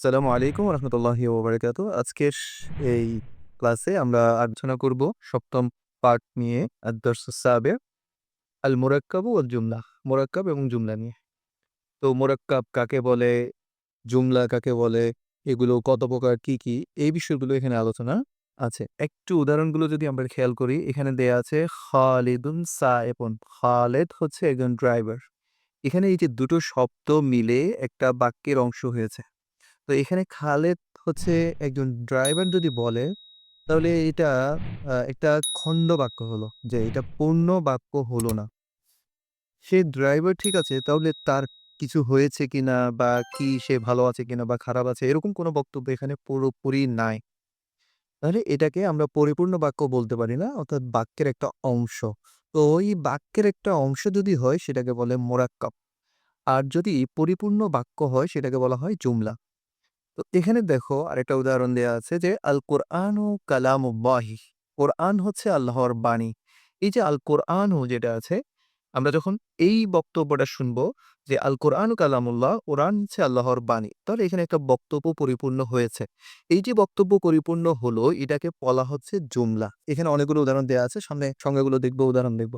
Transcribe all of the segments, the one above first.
আসসালামু আলাইকুম রহমতুল্লাহি ওবরাকাতু আজকের এই ক্লাসে আমরা আলোচনা করব সপ্তম পার্ট নিয়ে, আদর্শ সাবে আল মোরাক্কাব ও জুমলা, মোরাক্কাব এবং জুমলা নিয়ে। তো মোরাক্কাব কাকে বলে, জুমলা কাকে বলে, এগুলো কত প্রকার, কি কি, এই বিষয়গুলো এখানে আলোচনা আছে। একটু উদাহরণগুলো যদি আমরা খেয়াল করি, এখানে দেয়া আছে খালিদুন সায়েবন খালেদ হচ্ছে একজন ড্রাইভার এখানে এই যে দুটো শব্দ মিলে একটা বাক্যের অংশ হয়েছে। তো এখানে খালেদ হচ্ছে একজন ড্রাইভার যদি বলে তাহলে এটা একটা খণ্ড বাক্য হলো যে এটা পূর্ণ বাক্য হলো না। সে ড্রাইভার ঠিক আছে তাহলে তার কিছু হয়েছে কিনা বা কি সে ভালো আছে কিনা বা খারাপ আছে এরকম কোনো বক্তব্য এখানে পুরোপুরি নাই। তাহলে এটাকে আমরা পরিপূর্ণ বাক্য বলতে পারি না অর্থাৎ বাক্যের একটা অংশ। তো ওই বাক্যের একটা অংশ যদি হয় সেটাকে বলে মোরাক্কাব। আর যদি পরিপূর্ণ বাক্য হয় সেটাকে বলা হয় জুমলা। তো এখানে দেখো আরেকটা উদাহরণ দেওয়া আছে যে, আল কোরআন কালাম বাহি কোরআন হচ্ছে আল্লাহর বাণী। এই যে আল কোরআন যেটা আছে, আমরা যখন এই বক্তব্যটা শুনব যে, আল কোরআন কালামুল্লাহ, কোরআন হচ্ছে আল্লাহর বাণী, তাহলে এখানে একটা বক্তব্য পরিপূর্ণ হয়েছে। এই যে বক্তব্য পরিপূর্ণ হলো, এটাকে বলা হচ্ছে জুমলা। এখানে অনেকগুলো উদাহরণ দেওয়া আছে, সামনে সংজ্ঞাগুলো দেখব, উদাহরণ দেখব।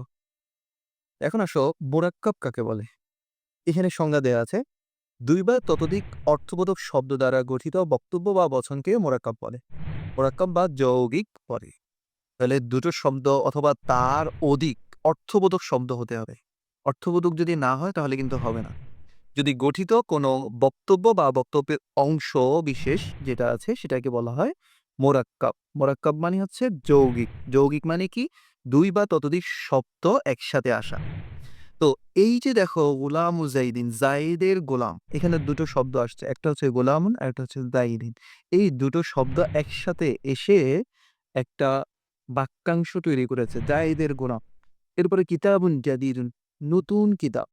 এখন আসো মোরাক্কাব কাকে বলে? এখানে সংজ্ঞা দেওয়া আছে দুই বা ততোধিক অর্থবোধক শব্দ দ্বারা গঠিত বক্তব্য বা বচনকে মোরাক্কাব বলে। মোরাক্কাব বা যৌগিক বলে। তাহলে দুটো শব্দ অথবা তার অধিক অর্থবোধক শব্দ হতে হবে। অর্থবোধক যদি না হয়, তাহলে কিন্তু হবে না। যদি গঠিত কোনো বক্তব্য বা বক্তব্যের অংশ বিশেষ যেটা আছে, সেটাকে বলা হয় মোরাক্কাব। মোরাক্কাব মানে হচ্ছে যৌগিক। যৌগিক মানে কি? দুই বা ততোধিক শব্দ একসাথে আসা। তো এই যে দেখো গোলাম জাইদিন জাইদের গোলাম, এখানে দুটো শব্দ আসছে। একটা হচ্ছে গোলামুন আর একটা হচ্ছে জাইদিন এই দুটো শব্দ একসাথে এসে একটা বাক্যাংশ তৈরি করেছে জাইদের গোলাম। এরপরে কিতাবুন জাদিদুন, নতুন কিতাব,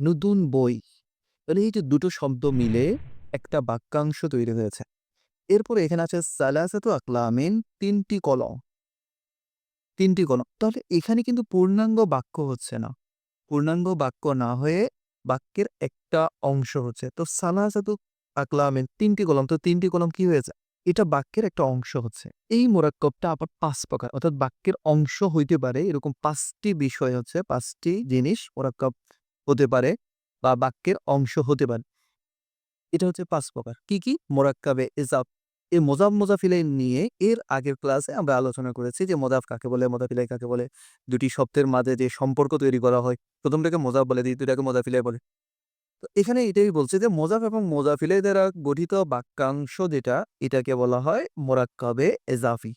নতুন বই। তাহলে এই যে দুটো শব্দ মিলে একটা বাক্যাংশ তৈরি হয়েছে। এরপরে এখানে আছে সালাসাতু আকলামিন, তিনটি কলম। তিনটি কলম। তাহলে এখানে কিন্তু পূর্ণাঙ্গ বাক্য হচ্ছে না। পূর্ণাঙ্গ বাক্য না হয়ে বাক্যের একটা অংশ হচ্ছে। তো সালাসাতু আকলামেন তিনটি কলম, তো তিনটি কলম কি হয়েছে এটা বাক্যের একটা অংশ হচ্ছে। এই মোরাক্কবটা আবার পাঁচ প্রকার, অর্থাৎ বাক্যের অংশ হইতে পারে এরকম পাঁচটি বিষয় হচ্ছে, পাঁচটি জিনিস মোরাক্কব হতে পারে বা বাক্যের অংশ হতে পারে। এটা হচ্ছে পাঁচ প্রকার। কি কি? মোরাক্কাবে এজাব এই মোজাব মোজাফিলাই নিয়ে এর আগের ক্লাসে আমরা আলোচনা করেছি যে মোজাফ কাকে বলে মোজাফিলাই কাকে বলে? দুটি শব্দের মাঝে যে সম্পর্ক তৈরি করা হয়, প্রথমটাকে মোজাফ বলে, দ্বিতীয়টাকে মোজাফিলাই বলে। তো এখানে এটাই বলছে যে মোজাফ এবং মোজাফিলাই দ্বারা গঠিত বাক্যাংশ যেটা, এটাকে বলা হয় মোরাক্কাবে এজাফি।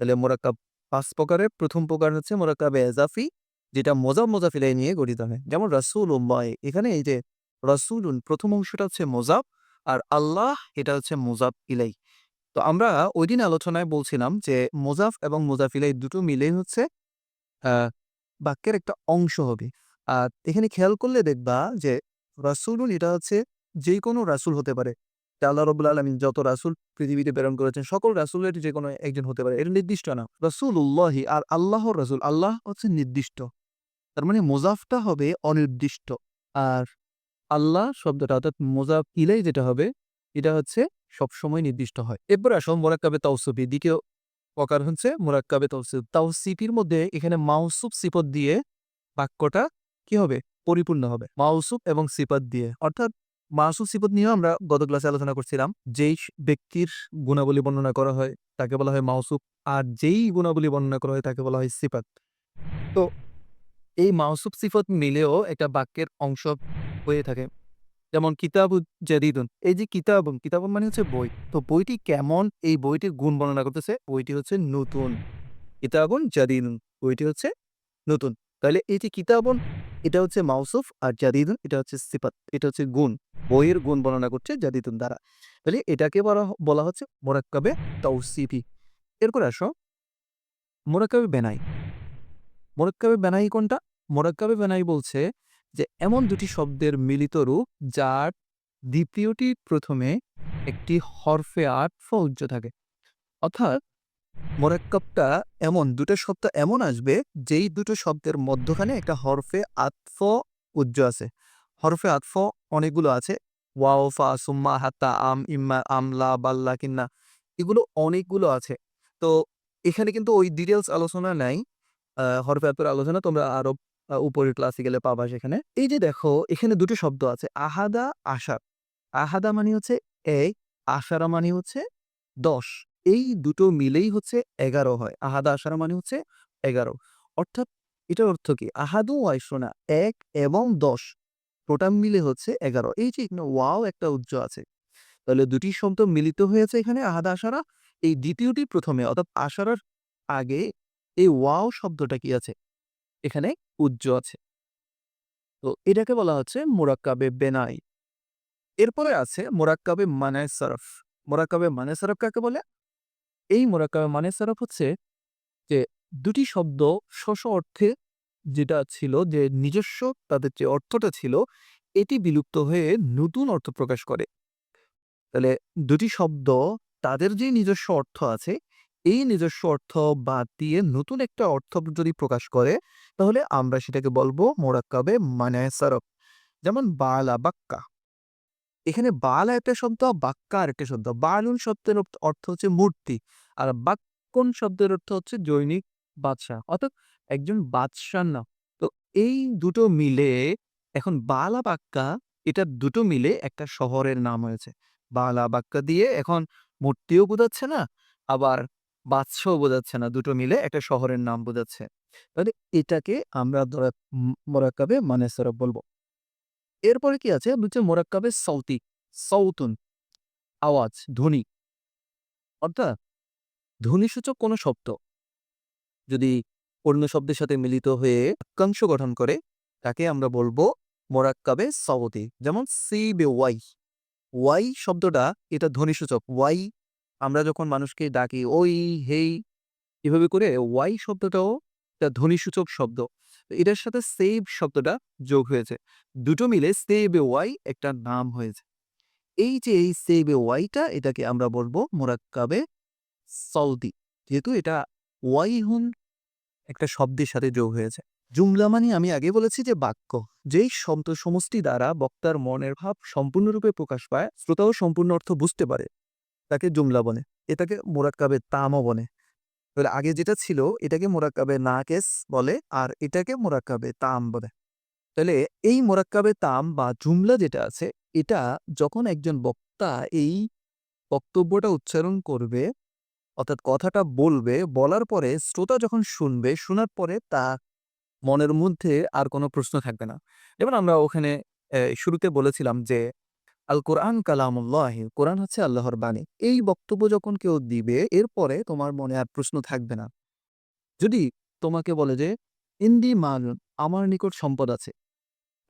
তাহলে মোরাক্কাব পাঁচ প্রকারের। প্রথম প্রকার হচ্ছে মোরাক্কাবে এজাফি, যেটা মোজাব মোজাফিলাই নিয়ে গঠিত হয়। যেমন রাসুল উম্মায় এখানে এই যে রাসুলুন, প্রথম অংশটা হচ্ছে মোজাফ আর আল্লাহ, এটা হচ্ছে মোজাব ইলাই। তো আমরা ওই দিন আলোচনায় বলছিলাম যে মোজাফ এবং মোজাফিলাই দুটো মিলে হচ্ছে বাক্যের একটা অংশ হবে। আর এখানে খেয়াল করলে দেখবা যে রাসুলুন এটা হচ্ছে যে কোনো রাসুল হতে পারে। আল্লাহ রবুল্লা আলমিন যত রাসুল পৃথিবীতে প্রেরণ করেছেন, সকল রাসুলের যে কোনো একজন হতে পারে। এটা নির্দিষ্ট না। রাসুল উল্লাহি আর আল্লাহ রাসুল, আল্লাহ হচ্ছে নির্দিষ্ট। তার মানে মোজাফটা হবে অনির্দিষ্ট। আর আল্লাহ শব্দটা অর্থাৎ মোজাফ ইলাই যেটা হবে, এটা হচ্ছে সবসময় নির্দিষ্ট হয়। এরপর আসো মোরাক্কাবে তাওসুফি। দ্বিতীয় প্রকার হচ্ছে মোরাক্কাবে তাওসিফ। তাওসিফির মধ্যে এখানে মাউসুফ সিপত দিয়ে বাক্যটা কি হবে? পরিপূর্ণ হবে। মাউসুফ এবং সিপত দিয়ে। অর্থাৎ মাউসুফ সিপত নিয়েও আমরা গত ক্লাসে আলোচনা করছিলাম, যেই ব্যক্তির গুণাবলী বর্ণনা করা হয় তাকে বলা হয় মাউসুফ আর যেই গুণাবলী বর্ণনা করা হয় তাকে বলা হয় সিপাত তো এই মাউসুফ সিফত মিলেও একটা বাক্যের অংশ হয়ে থাকে। যেমন কিতাব জাদিদুন। এই যে কিতাবুন কিতাবুন মানে হচ্ছে বই। তো বইটি কেমন? এই বইটির গুণ বর্ণনা করতেছে, বইটি হচ্ছে নতুন। কিতাবুন জাদিদুন, বইটি হচ্ছে নতুন। তাহলে এই যে কিতাবুন, এটা হচ্ছে মাউসুফ আর জাদিদুন, এটা হচ্ছে সিফাত, এটা হচ্ছে গুণ। বইয়ের গুণ বর্ণনা করছে জাদিদুন দ্বারা। তাহলে এটাকে বলা বলা হচ্ছে মোরাক্কাবে তাওসিফি। এরপর আসো, মোরাক্কাবে বেনাই। মোরাক্কাবে বেনাই কোনটা? মোরাক্কাবে বেনাই বলছে যে এমন দুটি শব্দের মিলিত রূপ যার দ্বিতীয়টি প্রথমে একটি হরফে আটফ উজ্জ থাকে। অর্থাৎ মোরাক্কাবটা এমন, দুটো শব্দ এমন আসবে যেই দুটো শব্দের মধ্যখানে একটা হরফে আতফ উজ্জ আছে। হরফে আতফ অনেকগুলো আছে। ওয়াও, ফা, সুম্মা, হাত্তা, আম, ইম্মা আমলা বাল্লা কিন্না এগুলো অনেকগুলো আছে। তো এখানে কিন্তু ওই ডিটেলস আলোচনা নাই। হরফে হরফাতের আলোচনা তোমরা আরও আহ, উপরের ক্লাসে গেলে পাবা সেখানে। এই যে দেখো এখানে দুটো শব্দ আছে আহাদা আশার। আহাদা মানে হচ্ছে এক আশারা মানে হচ্ছে দশ। এই দুটো মিলেই হচ্ছে এগারো হয়। আহাদা আশারা মানে হচ্ছে এগারো। অর্থাৎ এটার অর্থ কি? আহাদু ওয়াইশোনা এক এবং দশ। টোটাল মিলে হচ্ছে এগারো। এই যে ওয়াও একটা উজ্জ্ব আছে। তাহলে দুটি শব্দ মিলিত হয়েছে এখানে আহাদা আশারা। এই দ্বিতীয়টি প্রথমে অর্থাৎ আশারার আগে এই ওয়াও শব্দটা কি আছে? এখানে উজ্জ্ব আছে। তো এটাকে বলা হচ্ছে মোরাক্কাবে বেনাই। এরপরে আছে মোরাক্কাবে মানে সরফ। মোরাক্কাবে মানে সরফ কাকে বলে? এই মোরাক্কাবে মানে সরফ হচ্ছে যে দুটি শব্দ স্ব অর্থে যেটা ছিল যে নিজস্ব, তাদের যে অর্থটা ছিল, এটি বিলুপ্ত হয়ে নতুন অর্থ প্রকাশ করে। তাহলে দুটি শব্দ তাদের যে নিজস্ব অর্থ আছে এই নিজস্ব অর্থ বাদ দিয়ে নতুন একটা অর্থ যদি প্রকাশ করে, তাহলে আমরা সেটাকে বলব মোরাক্কাবে মানে সরফ যেমন বালা, বাক্কা। এখানে বালা একটা শব্দ, বাক্কা আর একটা শব্দ। বালুন শব্দের অর্থ হচ্ছে মূর্তি, আর বাক্কন শব্দের অর্থ হচ্ছে জৈনিক বাদশাহ, অর্থাৎ একজন বাদশাহ না তো এই দুটো মিলে এখন বালা, বাক্কা, এটা দুটো মিলে একটা শহরের নাম হয়েছে। বালা, বাক্কা দিয়ে এখন মূর্তিও বোঝাচ্ছে না, আবার বাদশাও বোঝাচ্ছে না, দুটো মিলে একটা শহরের নাম বোঝাচ্ছে। তাহলে এটাকে আমরা ধরা মোরাক্কাবে মানে সরফ বলব। এরপরে কি আছে? হচ্ছে মোরাক্কাবে সৌতি সৌতুন আওয়াজ, ধ্বনি। অর্থাৎ ধ্বনিসূচক কোনো শব্দ যদি অন্য শব্দের সাথে মিলিত হয়ে বাক্যাংশ গঠন করে, তাকে আমরা বলব মোরাক্কাবে সৌতি যেমন সি বে ওয়াই। ওয়াই শব্দটা এটা ধ্বনিসূচক। ওয়াই আমরা যখন মানুষকে ডাকি, ওই, হেই, এভাবে করে ওয়াই শব্দটাও একটা ধ্বনিসূচক শব্দ। এটার সাথে সেভ শব্দটা যোগ হয়েছে। দুটো মিলে সেভ এ ওয়াই একটা নাম হয়েছে। এই যে এই সেভ এ ওয়াইটা এটাকে আমরা বলব মোরাক্কাবে সৌদি যেহেতু এটা ওয়াই হুন একটা শব্দের সাথে যোগ হয়েছে। জুমলা মানে আমি আগে বলেছি যে বাক্য, যেই শব্দ সমষ্টি দ্বারা বক্তার মনের ভাব সম্পূর্ণরূপে প্রকাশ পায়, শ্রোতাও সম্পূর্ণ অর্থ বুঝতে পারে। তাকে জুমলা বলে এটাকে মোরাক্কাবে তামও বলে তাহলে আগে যেটা ছিল, এটাকে মোরাক্কাবে নাকেস বলে, আর এটাকে মোরাক্কাবে তাম বলে। তাহলে এই মোরাক্কাবে তাম বা জুমলা যেটা আছে, এটা যখন একজন বক্তা এই বক্তব্যটা উচ্চারণ করবে, অর্থাৎ কথাটা বলবে, বলার পরে শ্রোতা যখন শুনবে, শোনার পরে তা মনের মধ্যে আর কোনো প্রশ্ন থাকবে না। যেমন আমরা ওখানে শুরুতে বলেছিলাম যে আল কোরআন কালামুল্লাহ, কোরআন হচ্ছে আল্লাহর বাণী। এই বক্তব্য যখন কেউ দিবে, এরপরে তোমার মনে আর প্রশ্ন থাকবে না। যদি তোমাকে বলে যে, ইন্দি মান আমার নিকট সম্পদ আছে।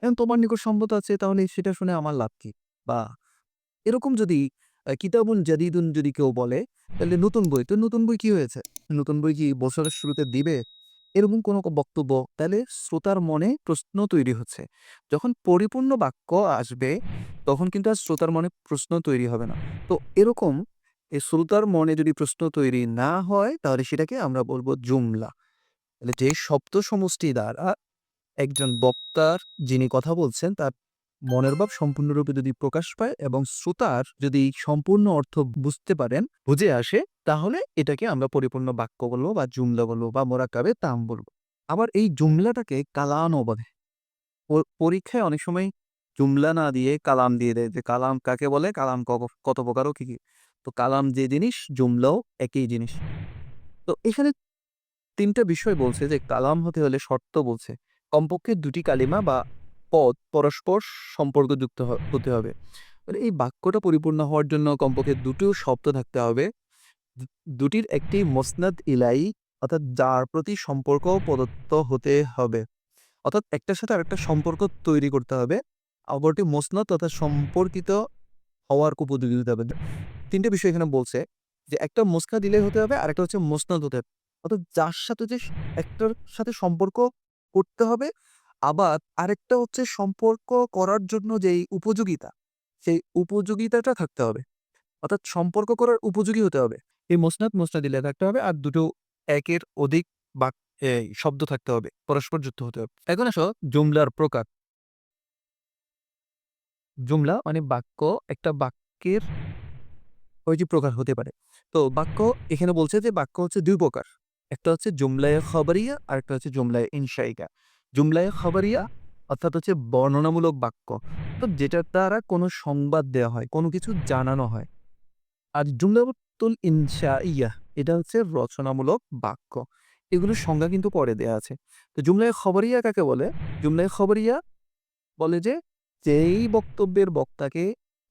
এখন তোমার নিকট সম্পদ আছে, তাহলে সেটা শুনে আমার লাভ কি? বা এরকম যদি কিতাবুন জাদিদুন যদি কেউ বলে, তাহলে নতুন বই, তো নতুন বই কি হয়েছে? নতুন বই কি বছরের শুরুতে দিবে? এরকম কোনো বক্তব্য, তাহলে শ্রোতার মনে প্রশ্ন তৈরি হচ্ছে। যখন পরিপূর্ণ বাক্য আসবে তখন কিন্তু আর শ্রোতার মনে প্রশ্ন তৈরি হবে না। তো এরকম এই শ্রোতার মনে যদি প্রশ্ন তৈরি না হয়, তাহলে সেটাকে আমরা বলব জুমলা। তাহলে যে শব্দ সমষ্টি দ্বারা একজন বক্তার যিনি কথা বলছেন, তার মনের ভাব সম্পূর্ণরূপে যদি প্রকাশ পায় এবং শ্রোতার যদি সম্পূর্ণ অর্থ বুঝতে পারেন, বুঝে আসে, তাহলে এটাকে আমরা পরিপূর্ণ বাক্য বলব বা জুমলা বলব বা মোরাকাবে তাম বলব। আবার এই জুমলাটাকে কালানও বলে। পরীক্ষায় অনেক সময় জুমলা না দিয়ে কালাম দিয়ে দেয়। যে কালাম কাকে বলে? কালাম কত প্রকারও কি কি? তো কালাম যে জিনিস, জুমলাও একই জিনিস। তো এখানে তিনটা বিষয় বলছে যে কালাম হতে হলে শর্ত বলছে, কমপক্ষে দুটি কালিমা বা পদ পরস্পর সম্পর্কযুক্ত হতে হবে। মানে এই বাক্যটা পরিপূর্ণ হওয়ার জন্য কমপক্ষে দুটো শব্দ থাকতে হবে। দুটির একটি মসনাদ ইলাই, অর্থাৎ যার প্রতি সম্পর্ক প্রদত্ত হতে হবে। অর্থাৎ একটার সাথে আরেকটা সম্পর্ক তৈরি করতে হবে। অপরটি মসনদ তথা সম্পর্কিত হওয়ার উপযোগী হতে হবে। তিনটে বিষয় এখানে বলছে যে, একটা মুসকা দিলে হতে হবে আর একটা হচ্ছে মসনদ হতে হবে। অর্থাৎ যার সাথে যে একটার সাথে সম্পর্ক করতে হবে, আবার আরেকটা হচ্ছে সম্পর্ক করার জন্য যেই উপযোগিতা, সেই উপযোগিতাটা থাকতে হবে। অর্থাৎ সম্পর্ক করার উপযোগী হতে হবে। এই মসনাদ মসনাদ দিলে থাকতে হবে আর দুটো একের অধিক বাক শব্দ থাকতে হবে, পরস্পর যুক্ত হতে হবে। এখন আসো জুমলার প্রকার। জুমলা মানে বাক্য, একটা বাক্যের কয়টি প্রকার হতে পারে। তো বাক্য এখানে বলছে যে বাক্য হচ্ছে দুই প্রকার। একটা হচ্ছে জুমলায় খবরিয়া, আর একটা হচ্ছে জুমলায় ইনশাইকা জুমলায় খবরিয়া অর্থাৎ হচ্ছে বর্ণনামূলক বাক্য। তো যেটার দ্বারা কোনো সংবাদ দেওয়া হয়, কোনো কিছু জানানো হয়। আর জুমলাতুল ইনশা ইয়া এটা হচ্ছে রচনামূলক বাক্য। এগুলোর সংজ্ঞা কিন্তু পরে দেয়া আছে। তো জুমলায় খবরিয়া কাকে বলে? জুমলায় খবরিয়া বলে যে যেই বক্তব্যের বক্তাকে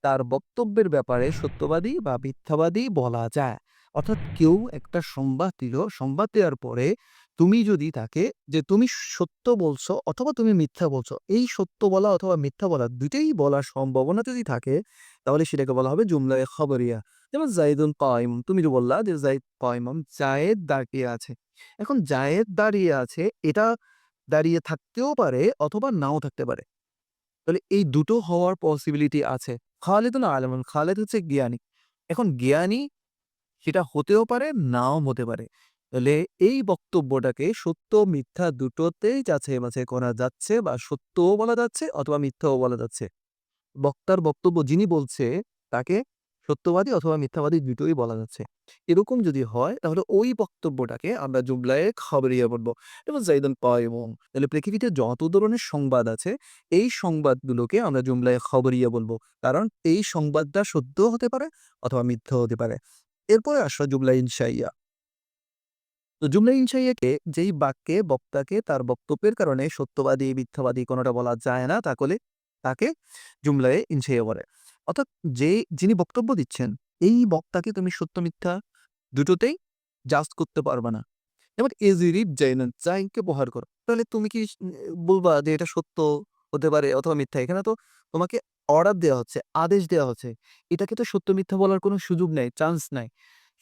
তার বক্তব্যের ব্যাপারে সত্যবাদী বা মিথ্যাবাদী বলা যায়। অর্থাৎ কেউ একটা সংবাদ দিল, সংবাদ দেওয়ার পরে তুমি যদি তাকে যে তুমি সত্য বলছো অথবা তুমি মিথ্যা বলছো, এই সত্য বলা অথবা মিথ্যা বলা দুইটাই বলার সম্ভাবনা যদি থাকে, তাহলে সেটাকে বলা হবে জুমলায় খবরিয়া। যেমন জাইদুল কাইম তুমি যে বললা যে জাইদ কাইম জায়েদ দাঁড়িয়ে আছে। এখন জায়েদ দাঁড়িয়ে আছে, এটা দাঁড়িয়ে থাকতেও পারে অথবা নাও থাকতে পারে। তাহলে এই দুটো হওয়ার পসিবিলিটি আছে। খালেদ না আলমন খালেদ হচ্ছে জ্ঞানী। এখন জ্ঞানী সেটা হতেও পারে, নাও হতে পারে। তাহলে এই বক্তব্যটাকে সত্য, মিথ্যা দুটোতেই যাচাই মাঝে করা যাচ্ছে বা সত্যও বলা যাচ্ছে অথবা মিথ্যাও বলা যাচ্ছে। বক্তার বক্তব্য যিনি বলছে, তাকে সত্যবাদী অথবা মিথ্যাবাদী দুটোই বলা যাচ্ছে। এরকম যদি হয়, তাহলে ওই বক্তব্যটাকে আমরা জুমলায় খবরিয়া বলব। যেমন জাইদুল এবং তাহলে পৃথিবীতে যত ধরনের সংবাদ আছে, এই সংবাদগুলোকে আমরা জুমলায় খবরিয়া বলব। কারণ এই সংবাদটা সত্য হতে পারে অথবা মিথ্যা হতে পারে। এরপরে আসা জুমলা ইনশাইয়া। তো জুমলা ইনশাইয়াকে যেই বাক্যে বক্তাকে তার বক্তব্যের কারণে সত্যবাদী, মিথ্যাবাদী কোনোটা বলা যায় না তাহলে তাকে জুমলায় ইনশাইয়া বলে। অর্থাৎ যে যিনি বক্তব্য দিচ্ছেন, এই বক্তাকে তুমি সত্য মিথ্যা দুটোতেই জাস্ট করতে পারবে না। যেমন এজিরিব জাইনান জাইনকে প্রহার করো। তাহলে তুমি কি বলবা যে এটা সত্য হতে পারে অথবা মিথ্যা? এখানে তো তোমাকে অর্ডার দেওয়া হচ্ছে, আদেশ দেওয়া হচ্ছে। এটাকে তো সত্য মিথ্যা বলার কোনো সুযোগ নেই চান্স নাই।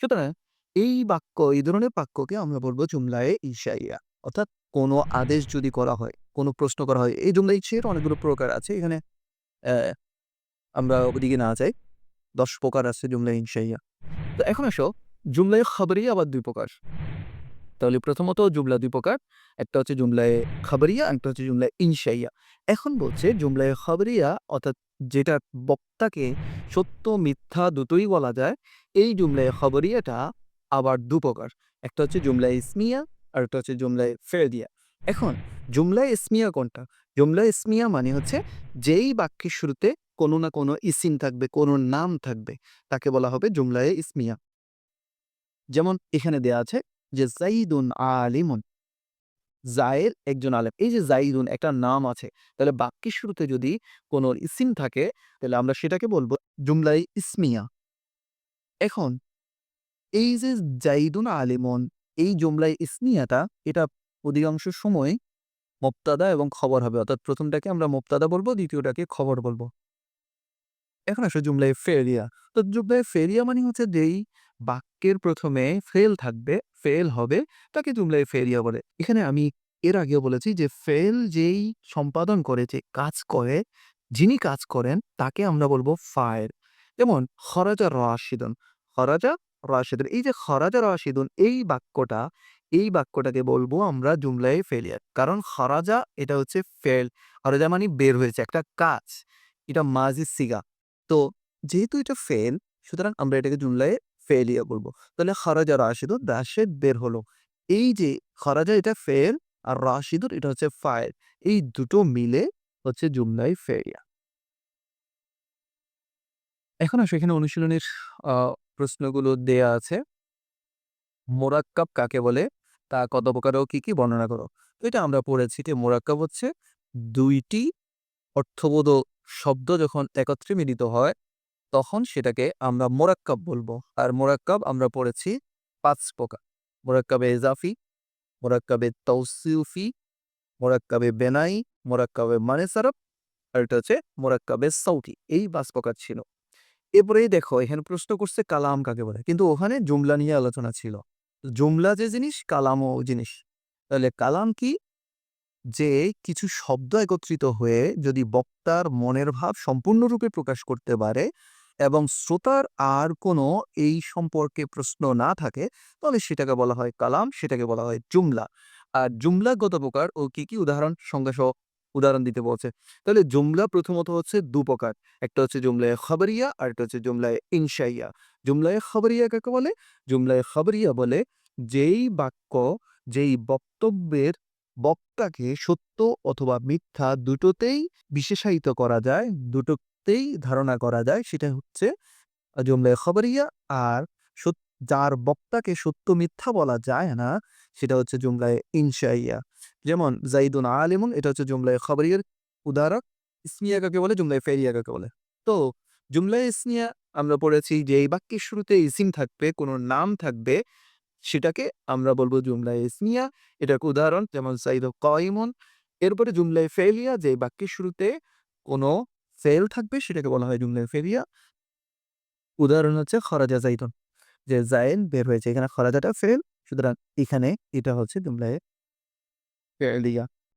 সুতরাং এই বাক্য, এই ধরনের বাক্যকে আমরা বলব জুমলায় ইশাইয়া অর্থাৎ কোনো আদেশ যদি করা হয়, কোনো প্রশ্ন করা হয়, এই জুমলা ইসের অনেকগুলো প্রকার আছে। এখানে আমরা ওদিকে না যাই। দশ প্রকার আছে জুমলা ইনশাইয়া তো এখন আসো জুমলায় খবরিয়া আবার দুই প্রকার। তাহলে প্রথমত জুমলা দুই প্রকার, একটা হচ্ছে জুমলায় খবরিয়া একটা হচ্ছে জুমলায় ইনশাইয়া এখন বলছে জুমলায় খবরিয়া, অর্থাৎ যেটা বক্তাকে সত্য, মিথ্যা দুটোই বলা যায়, এই জুমলায় খবরিয়াটা আবার দু প্রকার। একটা হচ্ছে জুমলায় ইসমিয়া আর একটা হচ্ছে জুমলায় ফেরদিয়া। এখন জুমলায় ইসমিয়া কোনটা? জুমলা ইসমিয়া মানে হচ্ছে যেই বাক্যের শুরুতে কোনো না কোনো ইসিম থাকবে, কোনো নাম থাকবে, তাকে বলা হবে জুমলায় ইসমিয়া। যেমন এখানে দেয়া আছে যে জাইদুন আলিমুন। জায়ের একজন আলেম। এই যে জাইদুন একটা নাম আছে, তাহলে বাক্যের শুরুতে যদি কোনো ইসিম থাকে, তাহলে আমরা সেটাকে বলব জুমলাই ইসমিয়া। এখন এই যে জাইদুন আলিমন, এই জুমলাই ইসমিয়াটা, এটা অধিকাংশ সময় মোপ্তাদা এবং খবর হবে। অর্থাৎ প্রথমটাকে আমরা মোপ্তাদা বলব, দ্বিতীয়টাকে খবর বলব। এখন আসলে জুমলায় ফেরিয়া। তো জুমলায় ফেরিয়া মানে হচ্ছে যেই বাক্যের প্রথমে ফেল থাকবে, ফেল হবে, তাকে জুমলায় ফেরিয়া বলে। এখানে আমি এর আগেও বলেছি যে ফেল যেই সম্পাদন করে, যে কাজ করে, যিনি কাজ করেন, তাকে আমরা বলব ফায়ের। যেমন, খরাজা রাশিদন। খরাজা রাশিদন। এই যে খরাজা রাশিদন, এই বাক্যটা এই বাক্যটাকে বলব আমরা জুমলায় ফেলিয়ার কারণ খরাজা এটা হচ্ছে ফেল খরাজা মানে বের হয়েছে, একটা কাজ। এটা মাজি সিগা। তো যেহেতু এটা ফেল সুতরাং আমরা এটাকে জুমলায় ফেলিয়া বলব। তাহলে খরাজা রাশেদ বের হলো। এই যে খরাজা এটা ফেল আর রাশিদুর এটা হচ্ছে ফায়েল এই দুটো মিলে হচ্ছে জুমলাই ফেরিয়া এখন আসো, এখানে অনুশীলনের প্রশ্নগুলো দেয়া আছে। মোরাক্কাব কাকে বলে? তা কত প্রকার কি কি বর্ণনা করো? এটা আমরা পড়েছি যে মোরাক্কাব হচ্ছে দুইটি অর্থবোধক শব্দ যখন একত্রে মিলিত হয়, তখন সেটাকে আমরা মোরাক্কাব বলব। আর মোরাক্কাব আমরা পড়েছি পাঁচ প্রকার। মোরাক্কাবে এজাফি মোরাক্কাবে তৌসিউফি মোরাক্কাবে বেনাই, মোরাক্কাবে মানেসারফ আর এটা হচ্ছে মোরাক্কাবে সৌটি এই পাঁচ প্রকার ছিল। এরপরেই দেখো, এখানে প্রশ্ন করছে কালাম কাকে বলে? কিন্তু ওখানে জুমলা নিয়ে আলোচনা ছিল। জুমলা যে জিনিস, কালামও জিনিস। তাহলে কালাম কি? যে কিছু শব্দ একত্রিত হয়ে যদি বক্তার মনের ভাব সম্পূর্ণরূপে প্রকাশ করতে পারে এবং শ্রোতার আর কোনো এই সম্পর্কে প্রশ্ন না থাকে, তাহলে সেটাকে বলা হয় কালাম, সেটাকে বলা হয় জুমলা। আর জুমলা গত প্রকার ও কি কি উদাহরণ? সংজ্ঞা সহ উদাহরণ দিতে বলছে। তাহলে জুমলা প্রথমত হচ্ছে দু প্রকার একটা হচ্ছে জুমলায় খবরিয়া, আর একটা হচ্ছে জুমলায় ইনশাইয়া। জুমলায় খবরিয়া কাকে বলে? জুমলায় খবরিয়া বলে, যেই বাক্য, যেই বক্তব্যের বক্তাকে সত্য অথবা মিথ্যা দুটোতেই বিশেষায়িত করা যায়, দুটোতেই ধারণা করা যায়, সেটা হচ্ছে জুমলায় খবরিয়া আর যার বক্তাকে সত্য মিথ্যা বলা যায় না, সেটা হচ্ছে জুমলায় ইনশাইয়া যেমন জাইদুন আলিমুন, এটা হচ্ছে জুমলায় খবরিয়ার উদাহরণ। ইসমিয়া কাকে বলে? জুমলায় ফেরিয়া কাকে বলে? তো, জুমলায় ইসমিয়া আমরা পড়েছি যে, এই বাক্যের শুরুতে ইসিম থাকবে, কোনো নাম থাকবে, সেটাকে আমরা বলব জুমলায় ইসমিয়া। এটা একটা উদাহরণ, যেমন সাইদ কয়মন এরপরে জুমলায় ফেলিয়া যে বাক্যের শুরুতে কোনো ফেল থাকবে, সেটাকে বলা হয় জুমলায় ফেলিয়া উদাহরণ হচ্ছে খরাজা জাইদুন যে জায়েন বের হয়েছে, এখানে খরাজাটা ফেল সুতরাং এখানে এটা হচ্ছে জুমলায় ফেলিয়া